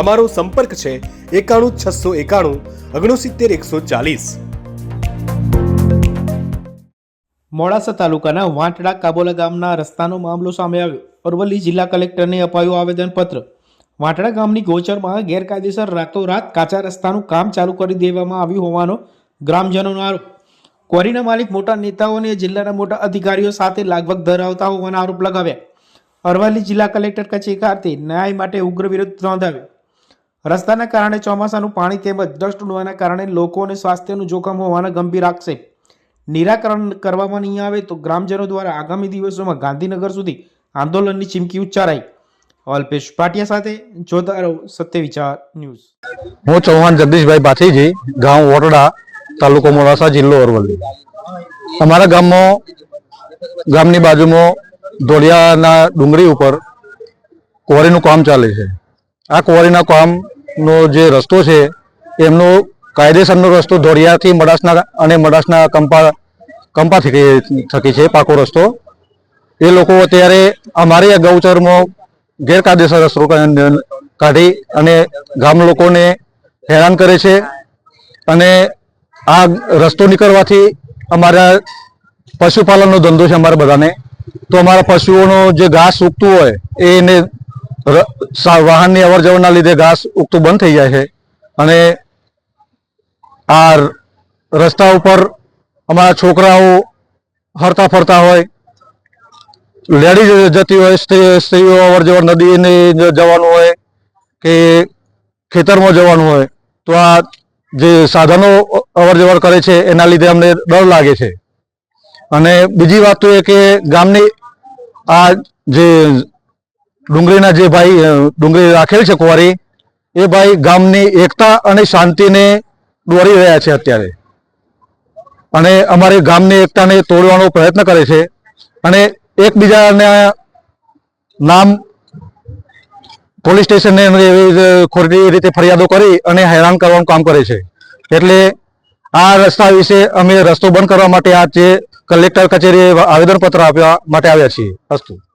અમારો સંપર્ક છે એકાણું છસો એકાણું ઓગણસિત્તેર એકસો ચાલીસ. મોડાસા તાલુકાના વાંટડા કાબોલા ગામના રસ્તાનો મામલો સામે આવ્યો. અરવલ્લી જિલ્લા કલેક્ટરને અપાયું આવેદનપત્ર. વાંટડા ગામની ગોચરમાં ગેરકાયદેસર રાતોરાત કાચા રસ્તાનું કામ ચાલુ કરી દેવામાં આવ્યું હોવાનો ગ્રામજનોનો આરોપ ક્વોરીના માલિક મોટા નેતાઓ અને જિલ્લાના મોટા અધિકારીઓ સાથે લાગવગ ધરાવતા હોવાના આરોપ લગાવ્યા. અરવલ્લી જિલ્લા કલેક્ટર કચેરી ખાતે ન્યાય માટે ઉગ્ર વિરોધ નોંધાવ્યો. રસ્તાના કારણે ચોમાસાનું પાણી તેમજ ડસ્ટ ઉડવાના કારણે લોકોને સ્વાસ્થ્યનું જોખમ હોવાના ગંભીર આક્ષેપ. નિરાકરણ કરવામાં નહીં આવે તો ગ્રામજનો દ્વારા આગામી દિવસોમાં ગાંધીનગર સુધી આંદોલનની ચીમકી ઉચ્ચારાઈ. અલ્પેશ પાટિયા સાથે જોતા રહો સત્ય વિચાર ન્યૂઝ. હું ચૌહાણ જગદીશભાઈ પાથીજી, ગામ વોટડા તાલુકો મોડાસા, જિલ્લો અરવલ્લી. અમારા ગામમાં, ગામની બાજુમાં ધોળિયાના ડુંગળી ઉપર ક્વોરીનું કામ ચાલે છે. આ ક્વોરીના કામનો જે રસ્તો છે, એમનો કાયદેસરનો રસ્તો ધોળિયાથી મડાસના અને મડાસના કંપા કંપા થકી છે, પાકો રસ્તો. એ લોકો અત્યારે અમારે ગૌચરમાં ગેરકાયદેસર રસ્તો કાઢી અને ગામ લોકોને હેરાન કરે છે અને આ રસ્તો નીકળવાથી અમારા પશુપાલનનો ધંધો છે અમારા બધાને. તો અમારા પશુઓનો જે ઘાસ ઉગતું હોય, એને વાહનની અવર જવરના લીધે ઘાસ ઉગતું બંધ થઈ જાય છે. અને આ રસ્તા ઉપર અમારા છોકરાઓ હરતા ફરતા હોય, લેડીઝ જતી હોય, સ્ત્રી- સ્ત્રીઓ અવર જવર નદીને જવાનું હોય કે ખેતરમાં જવાનું હોય, તો આ જે સાધનો અવર જવર કરે છે, એના લીધે અમને ડર લાગે છે. અને બીજી વાત તો એ કે ગામની આ જે ડુંગળીના જે ભાઈ ડુંગળી રાખેલ છે કુંવારી, એ ભાઈ ગામની એકતા અને શાંતિને દોરી રહ્યા છે અત્યારે. અને અમારી ગામની એકતાને તોડવાનો પ્રયત્ન કરે છે. અને એકબીજાના નામ પોલીસ સ્ટેશનને એવી ખોટી રીતે ફરિયાદો કરી અને હેરાન કરવાનું કામ કરે છે. એટલે આ રસ્તા વિશે અમે રસ્તો બંધ કરવા માટે આ જે કલેક્ટર કચેરીએ આવેદનપત્ર આપવા માટે આવ્યા છીએ. અસ્તુ.